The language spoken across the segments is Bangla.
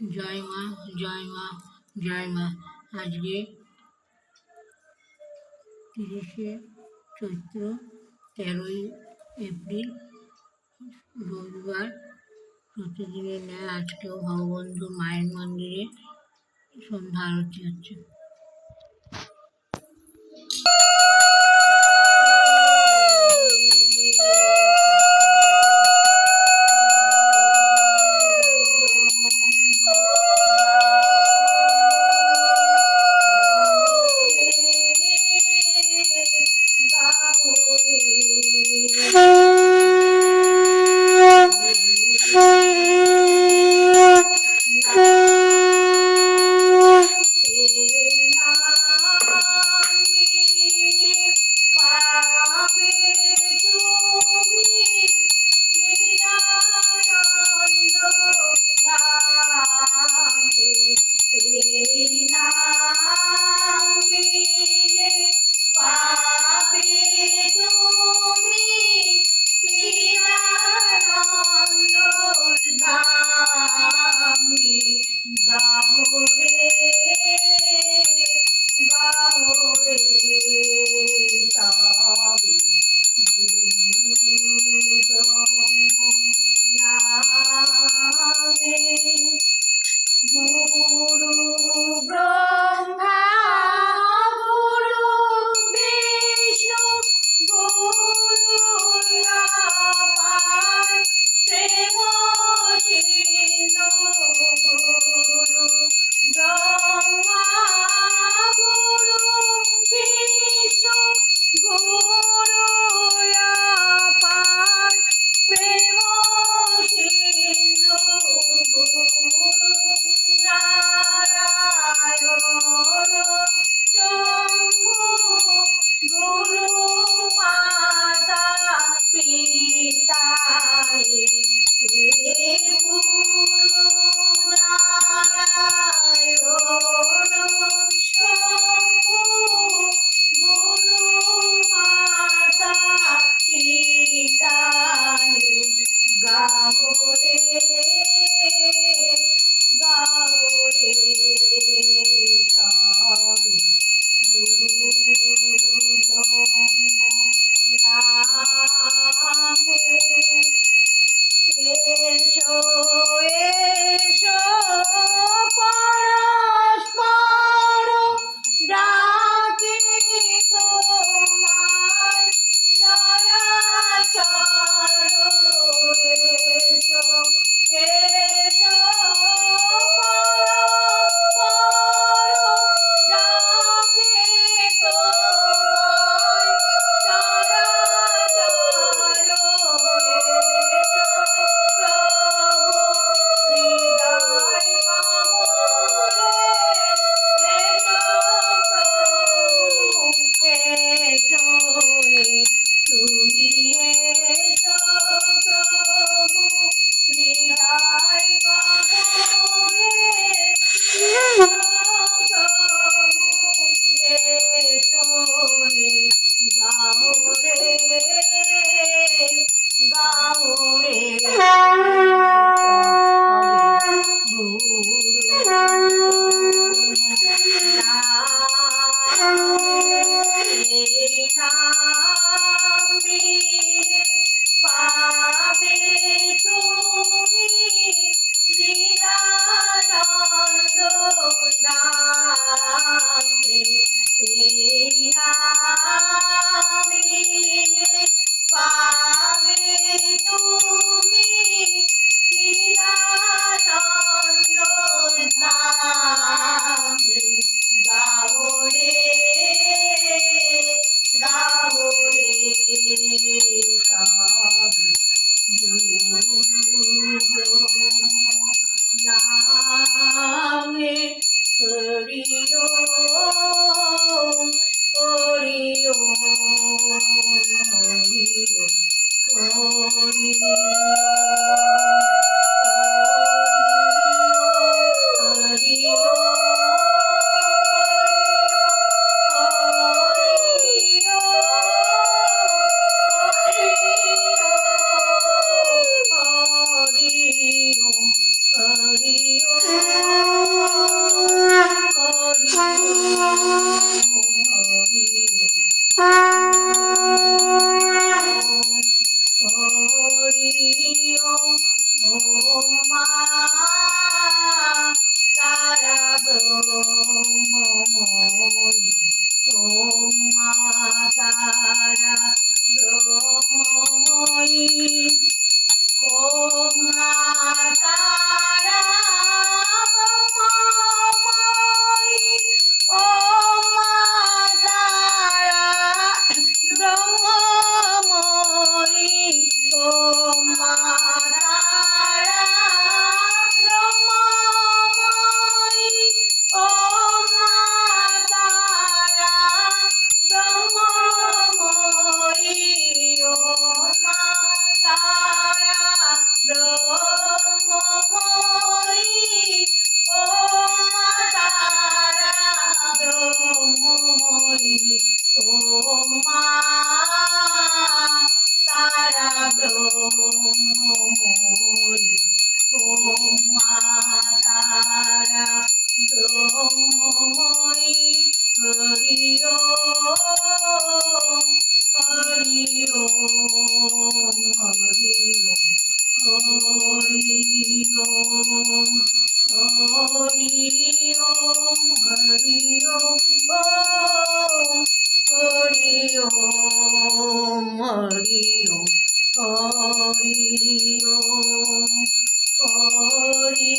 জয় মা জয় মা জয় মা। আজকে তিরিশে চৈত্র তেরোই এপ্রিল, রবিবার। প্রতিদিনের ন্যায় আজকেও ভগবন্ধু মায়ের মন্দিরে সন্ধ্যা আরতি হচ্ছে। গুরু ব্রহ্মা। রে গাও রে এসো এসো পরস্পর গুরু ব্রহ্ম নামে হরি ওম হরি ওম হরি ওম হরি হরি করিও ও মা তারা ব্রহ্মময়ী মা তারা ব্রহ্মময়ী ও মা Om Hari Om Hari Om Hari Hari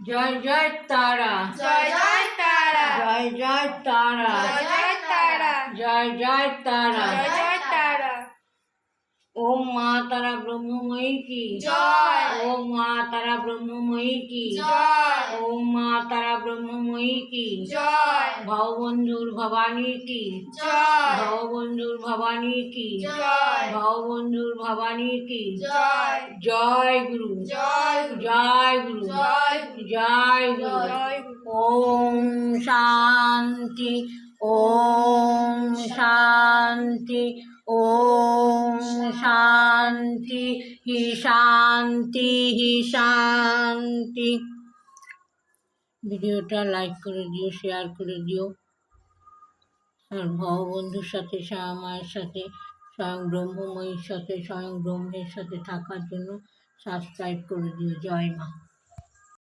জয় জয় তারা জয় জয় তারা জয় জয় তারা জয় জয় তারা জয় জয় তারা জয় জয় তারা ওম মা তারা ব্রহ্মময়ী কি জয় ওম মা তারা ব্রহ্মময়ী কি জয় ওম ব্রহ্মময়ী কি? জয়। ভববন্ধুর ভবানী কি? জয়। ভববন্ধুর ভবানী কি? জয়। ভববন্ধুর ভবানী কি? জয়। জয় গুরু। জয় জয় গুরু। জয় জয় গুরু। ওম শান্তি। ওম শান্তি। ওম শান্তি। হি শান্তি। হি শান্তি। ভিডিওটা লাইক করে দিও, শেয়ার করে দিও। আর ভববন্ধুর সাথে স্বয়ং মায়ের সাথে, স্বয়ং ব্রহ্মময়ীর সাথে, স্বয়ং ব্রহ্মের সাথে থাকার জন্য সাবস্ক্রাইব করে দিও। জয় মা।